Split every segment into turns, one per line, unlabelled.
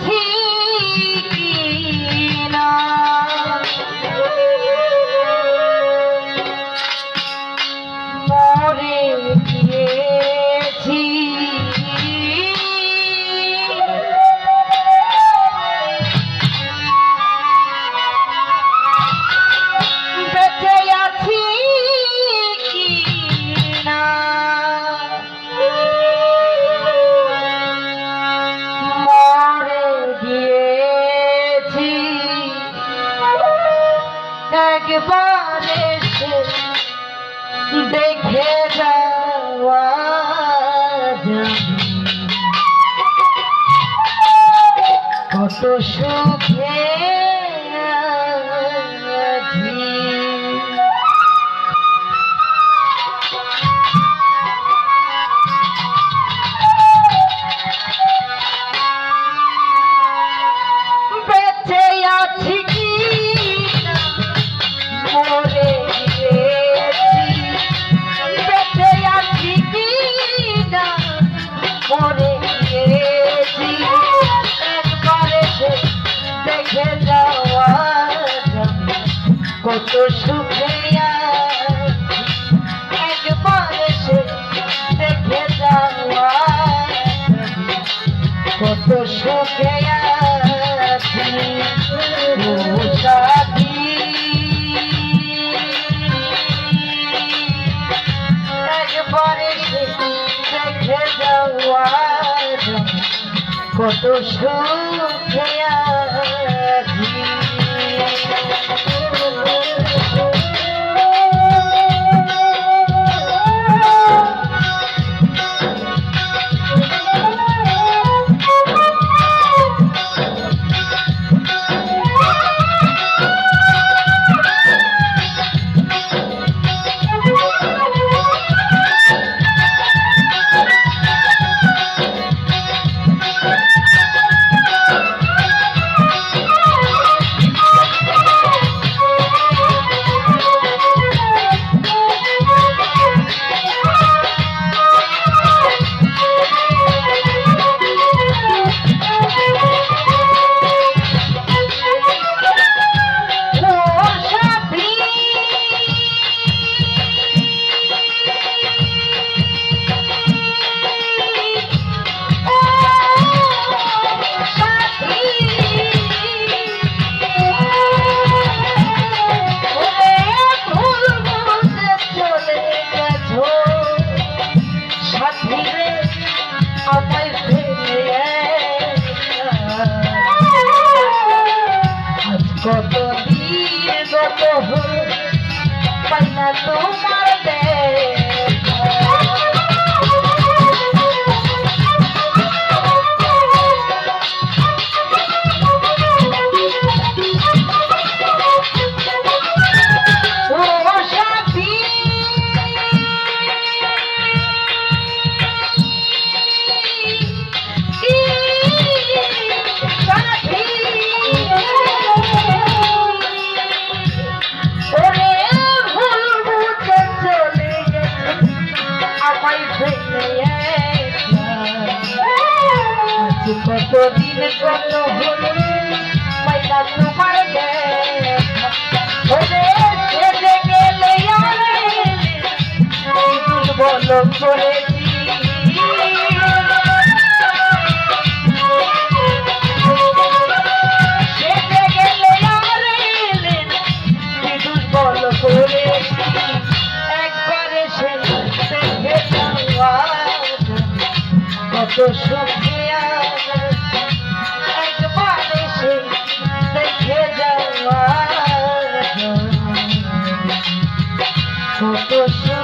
Hey. একবার এসে দেখে যাওয়া কত সুখে teu chão দর্শন করেছি কত সখী একবার সে দেখে যাওয়া কত সখী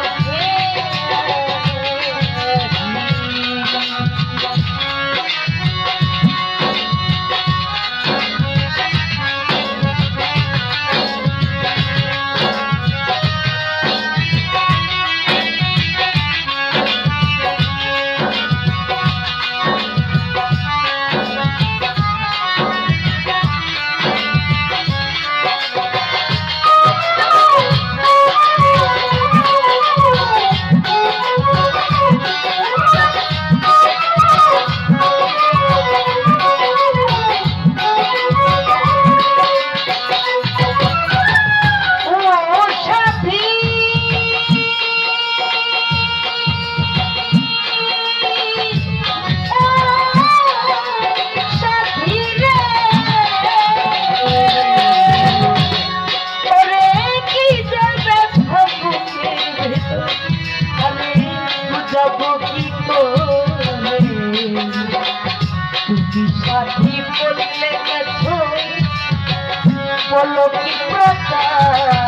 বলো কি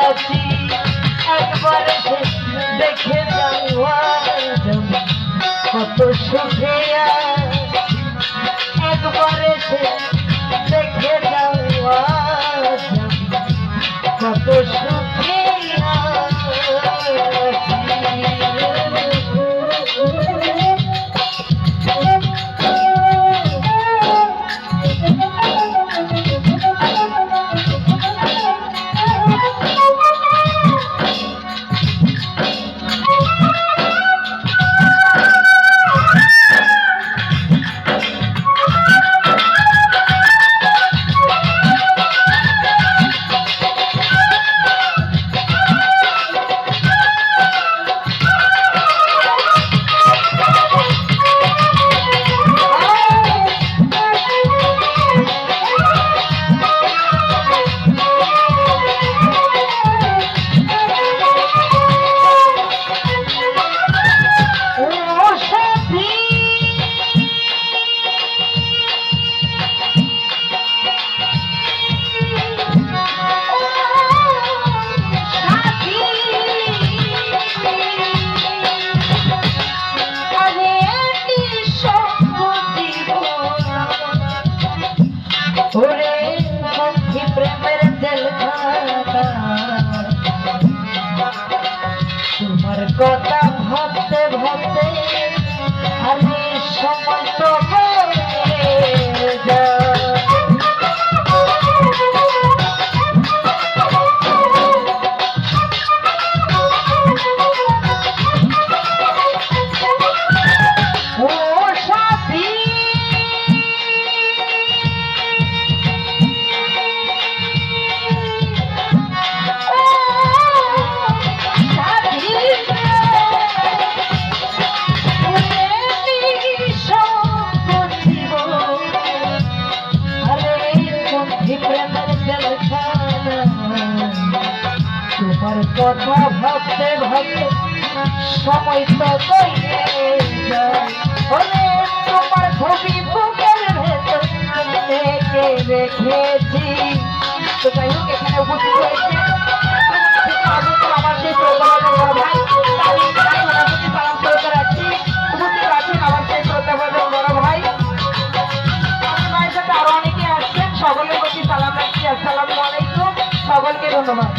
আছি একবার দেখে যাও কত সুখে কথা ভাবতে ভাবতে সময় তো তোমার ছবি বুকের ভেতর রেখে রেখেছি? তো যাই হোক, এখানে উপস্থিত হয়েছে আমার সেই বড় ভাই রাখছি উপস্থিত আছেন আমার সেই বড় ভাই। আমি মায়ের সাথে আরও আসছেন। সকলের প্রতি সালাম রাখছি। আসসালামু আলাইকুম। সকলকে ধন্যবাদ।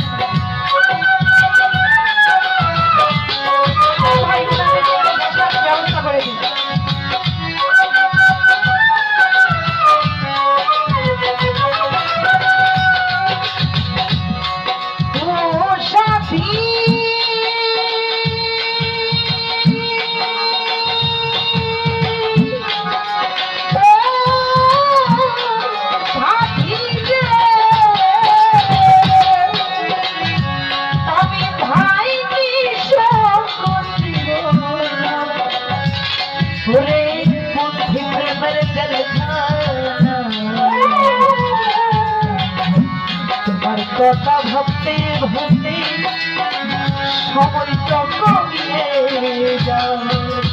কথা ভাবতে ভাবতে সময় তো কমিয়ে যায়।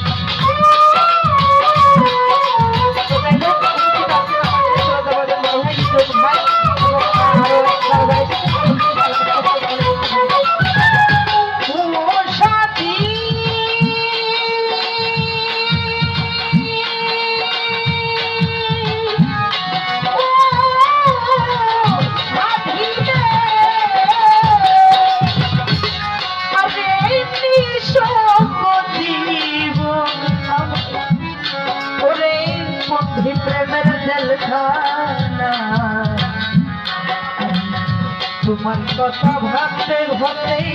তোমার কথা ভাবতে ভাবতেই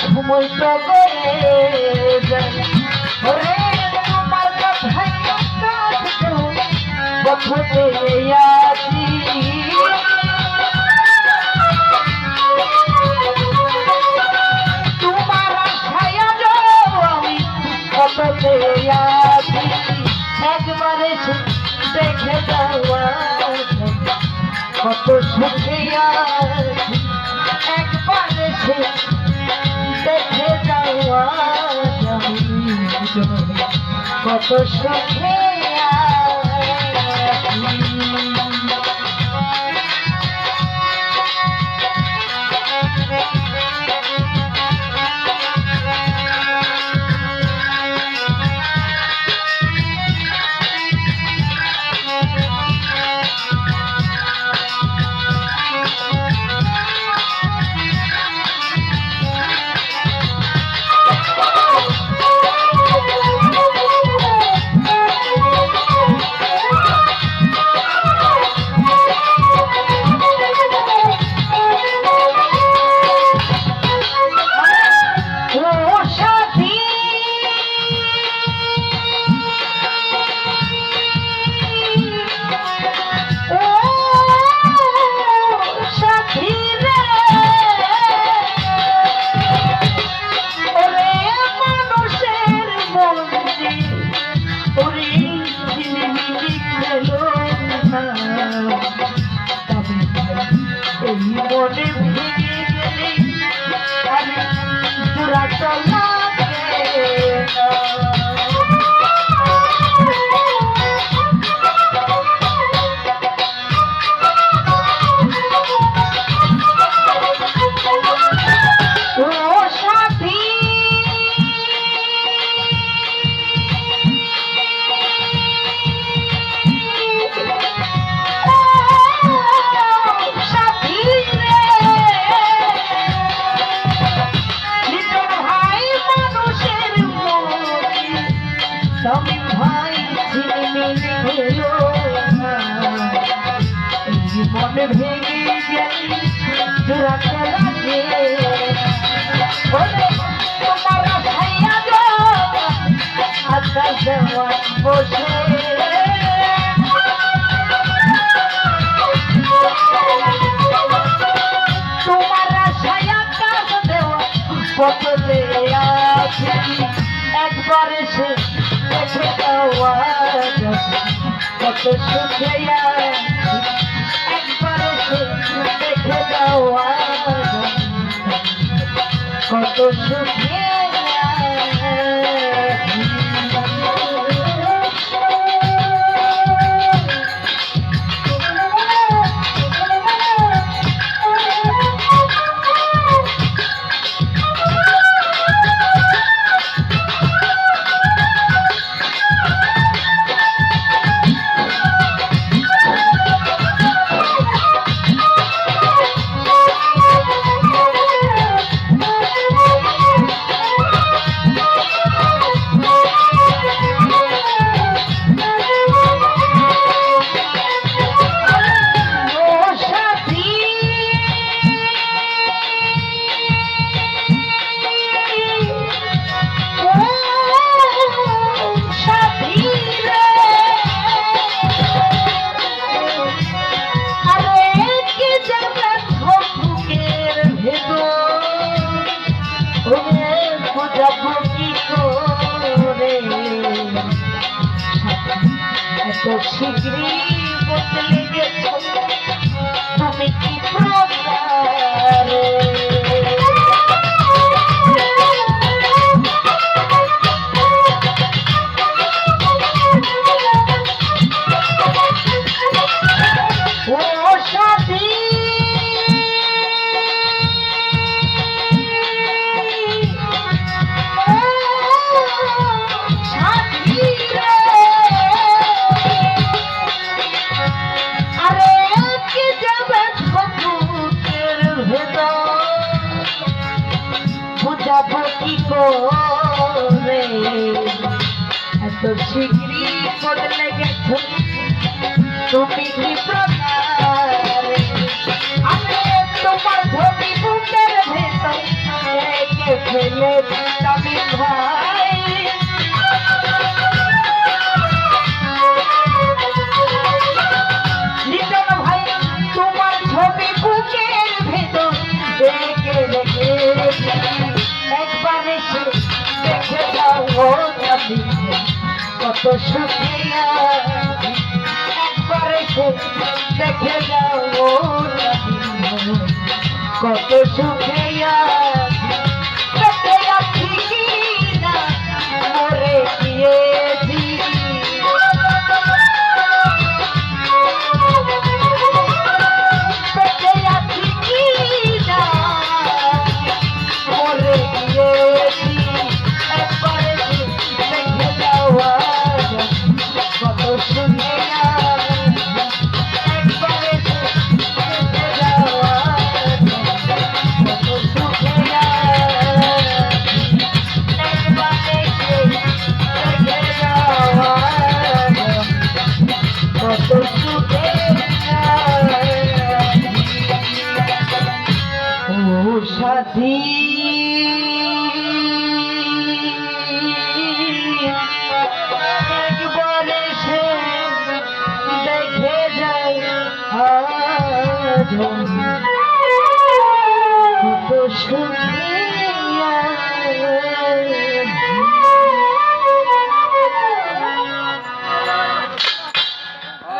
সময় তো যায়। Papa Shaka. পথে আছে একবার এসে দেখে আওয়াজ কত সুখে যাওয়া কত সুখে খুব শীঘ্রই বদলে গেছে তুমি কি প্রকার? আমি তোমার ছবি বুকের ভেতর রেখে ফেলে আমি ভাই লিটন ভাই তোমার ছবি বুকের ভেতর রেখে রেখে একবার এসে দেখে যাও কত সুখিয়া দেখে কত সুখিয়া